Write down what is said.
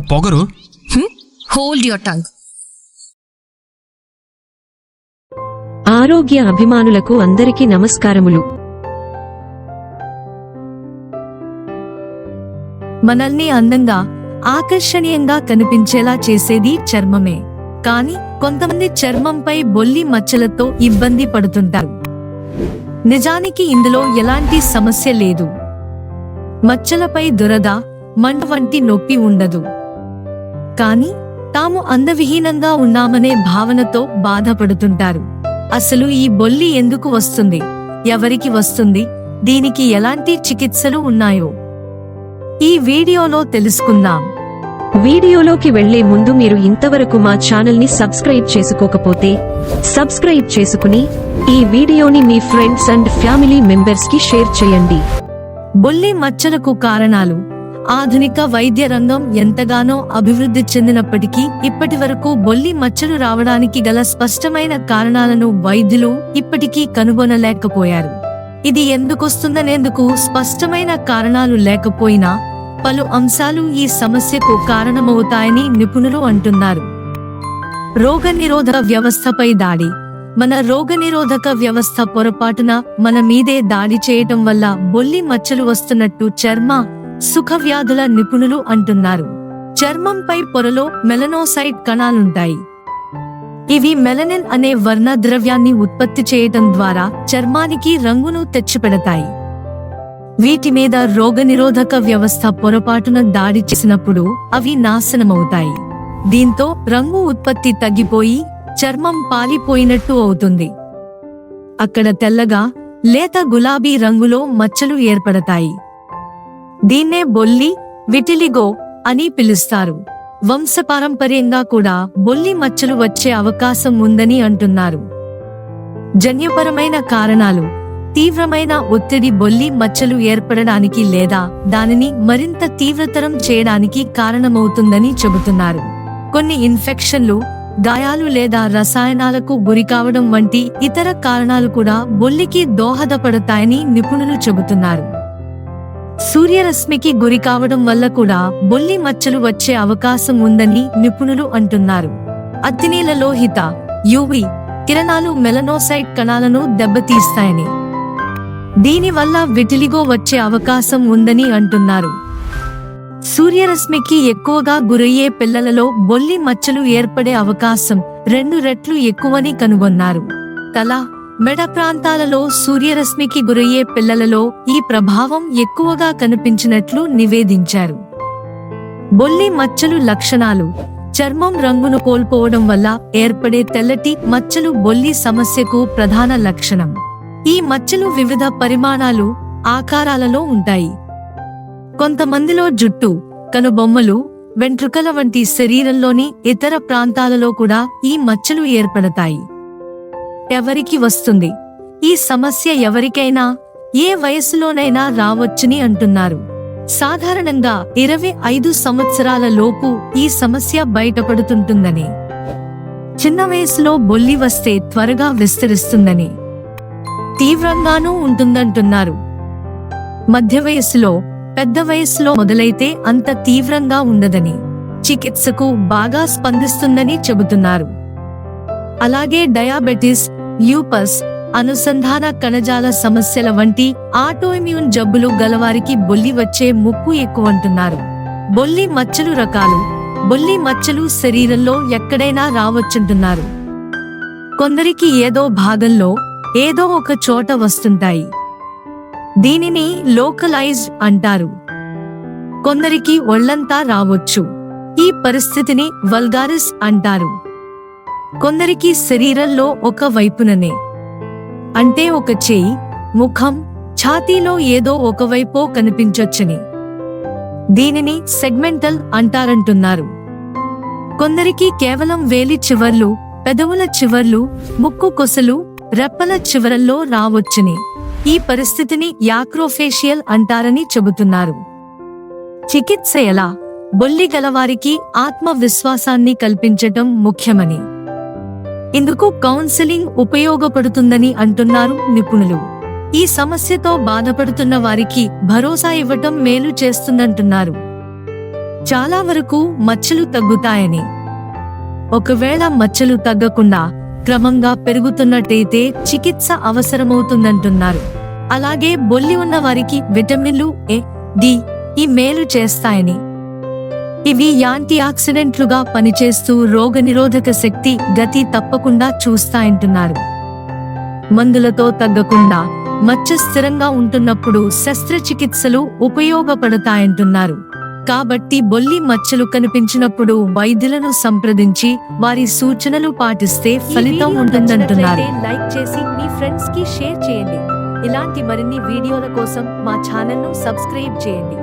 పొగరు? Hold your tongue ఆరోగ్య అభిమానులకు అందరికీ నమస్కారములు. మనల్ని అందంగా ఆకర్షణీయంగా కనిపించేలా చేసేది చర్మమే. కానీ కొంతమంది చర్మంపై బొల్లి మచ్చలతో ఇబ్బంది పడుతుంటారు. నిజానికి ఇందులో ఎలాంటి సమస్య లేదు. మచ్చలపై దురద మంట వంటి నొప్పి ఉండదు. కానీ తాము అందవిహీనంగా ఉన్నామనే భావనతో బాధపడుతుంటారు. అసలు ఈ బొల్లి ఎందుకు వస్తుంది? ఎవరికి వస్తుంది? దీనికి ఎలాంటి చికిత్సలు ఉన్నాయో? ఈ వీడియోలో తెలుసుకుందాం. వీడియోలోకి వెళ్ళే ముందు మీరు ఇంతవరకు మా ఛానల్ని సబ్స్క్రైబ్ చేసుకోకపోతే సబ్స్క్రైబ్ చేసుకుని ఈ వీడియోని మీ ఫ్రెండ్స్ అండ్ ఫ్యామిలీ మెంబర్స్కి షేర్ చేయండి. బొల్లి మచ్చలకు కారణాలు? ఆధునిక వైద్య రంగం ఎంతగానో అభివృద్ధి చెందినప్పటికీ ఇప్పటి వరకు బొల్లి మచ్చలు రావడానికి గల స్పష్టమైన కారణాలను వైద్యులు ఇప్పటికీ కనుగొనలేకపోయారు. ఇది ఎందుకొస్తుందనేందుకు స్పష్టమైన కారణాలు లేకపోయినా పలు అంశాలు ఈ సమస్యకు కారణమవుతాయని నిపుణులు అంటున్నారు. రోగనిరోధక వ్యవస్థపై దాడి. మన రోగనిరోధక వ్యవస్థ పొరపాటున మన మీదే దాడి చేయటం వల్ల బొల్లి మచ్చలు వస్తున్నట్టు చర్మ సుఖ వ్యాధుల నిపుణులు అంటున్నారు. చర్మంపై పొరలో మెలనోసైట్ కణాలుంటాయి. ఇవి మెలనిన్ అనే వర్ణ ద్రవ్యాన్ని ఉత్పత్తి చేయటం ద్వారా చర్మానికి రంగును తెచ్చిపెడతాయి. వీటి మీద రోగనిరోధక వ్యవస్థ పొరపాటున దాడి చేసినప్పుడు అవి నాశనమవుతాయి. దీంతో రంగు ఉత్పత్తి తగ్గిపోయి చర్మం పాలిపోయినట్టు అవుతుంది. అక్కడ తెల్లగా లేత గులాబీ రంగులో మచ్చలు ఏర్పడతాయి. దీన్నే బొల్లి విటిలిగో అని పిలుస్తారు. వంశపారంపర్యంగా కూడా బొల్లి మచ్చలు వచ్చే అవకాశం ఉందని అంటున్నారు. జన్యుపరమైన కారణాలు తీవ్రమైన ఒత్తిడి బొల్లి మచ్చలు ఏర్పడడానికి లేదా దానిని మరింత తీవ్రతరం చేయడానికి కారణమవుతుందని చెబుతున్నారు. కొన్ని ఇన్ఫెక్షన్లు గాయాలు లేదా రసాయనాలకు గురికావడం వంటి ఇతర కారణాలు కూడా బొల్లికి దోహదపడతాయని నిపుణులు చెబుతున్నారు. సూర్యరశ్మికి గురి కావడం వల్ల కూడా బొల్లి మచ్చలు వచ్చే అవకాశం ఉందని నిపుణులు అంటున్నారు. అత్తినీల లోహిత యువి కిరణాలు మెలనోసైట్ కణాలను దెబ్బతీస్తాయని. దీనివల్ల విటిలిగో వచ్చే అవకాశం ఉందని అంటున్నారు. సూర్యరశ్మికి ఎక్కువగా గురయ్యే పిల్లలలో బొల్లి మచ్చలు ఏర్పడే అవకాశం రెండు రెట్లు ఎక్కువని కనుగొన్నారు. తల మెడ ప్రాంతాలలో సూర్యరశ్మికి గురయ్యే పిల్లలలో ఈ ప్రభావం ఎక్కువగా కనిపించినట్లు నివేదించారు. బొల్లి మచ్చలు లక్షణాలు. చర్మం రంగును కోల్పోవడం వల్ల ఏర్పడే తెల్లటి మచ్చలు బొల్లి సమస్యకు ప్రధాన లక్షణం. ఈ మచ్చలు వివిధ పరిమాణాలు ఆకారాలలో ఉంటాయి. కొంతమందిలో జుట్టు కనుబొమ్మలు వెంట్రుకల వంటి శరీరంలోని ఇతర ప్రాంతాలలో కూడా ఈ మచ్చలు ఏర్పడతాయి. ఎవరికి వస్తుంది? ఈ సమస్య ఎవరికైనా ఏ వయసులోనైనా రావచ్చుని అంటున్నారు. సాధారణంగా ఇరవై ఐదు సంవత్సరాల లోపు ఈ సమస్య బయటపడుతుంటుందని. చిన్న వయసులో బొల్లి వస్తే త్వరగా విస్తరిస్తుందని. తీవ్రంగానూ ఉంటుందంటున్నారు. మధ్య వయసులో పెద్ద వయసులో మొదలైతే అంత తీవ్రంగా ఉండదని. చికిత్సకు బాగా స్పందిస్తుందని చెబుతున్నారు. అలాగే డయాబెటిస్ ల్యూపస్ అనుసంధాన కణజాల సమస్యల వంటి ఆటోఇమ్యూన్ జబ్బులు గలవారికి బొల్లి వచ్చే ముప్పు ఎక్కువంటున్నారు. బొల్లి మచ్చలు రకాలు. బొల్లి మచ్చలు శరీరంలో ఎక్కడైనా రావచ్చుంటున్నారు. కొందరికి ఏదో భాగంలో ఏదో ఒక చోట వస్తుంటాయి. దీనిని లోకలైజ్డ్ అంటారు. కొందరికి ఒళ్ళంతా రావచ్చు. ఈ పరిస్థితిని వల్గారిస్ అంటారు. కొందరికి శరీరంలో ఒక వైపుననే. అంటే ఒక చేయి ముఖం ఛాతీలో ఏదో ఒకవైపో కనిపించొచ్చని. దీనిని సెగ్మెంటల్ అంటారంటున్నారు. కొందరికి కేవలం వేలి చివర్లు పెదవుల చివర్లు ముక్కు కొసలు రెప్పల చివరల్లో రావచ్చని. ఈ పరిస్థితిని యాక్రోఫేషియల్ అంటారని చెబుతున్నారు. చికిత్స ఎలా? బొల్లి గలవారికి ఆత్మవిశ్వాసాన్ని కల్పించటం ముఖ్యమని. ఇందుకు కౌన్సిలింగ్ ఉపయోగపడుతుందని అంటున్నారు నిపుణులు. ఈ సమస్యతో బాధపడుతున్న వారికి భరోసా ఇవ్వటం మేలు చేస్తుందంటున్నారు. చాలా వరకు మచ్చలు తగ్గుతాయని. ఒకవేళ మచ్చలు తగ్గకుండా క్రమంగా పెరుగుతున్నట్టయితే చికిత్స అవసరమవుతుందంటున్నారు. అలాగే బొల్లి ఉన్న వారికి విటమిన్లు ఏ డి ఈ మేలు చేస్తాయని ఇవి యాంటీ ఆక్సిడెంట్లుగా పనిచేస్తూ రోగనిరోధక శక్తి గతి తప్పకుండా చూస్తాయంటున్నారు. మందులతో తగ్గకుండా మచ్చ స్థిరంగా ఉంటున్నప్పుడు శస్త్రచికిత్సలు ఉపయోగపడతాయంటున్నారు. కాబట్టి బొల్లి మచ్చలు కనిపించినప్పుడు వైద్యులను సంప్రదించి వారి సూచనలు పాటిస్తే ఫలితం ఉంటుందంటున్నారు. లైక్ చేసి మీ ఫ్రెండ్స్కి షేర్ చేయండి. ఇలాంటి మరిన్ని వీడియోల కోసం మా ఛానల్ను సబ్స్క్రైబ్ చేయండి.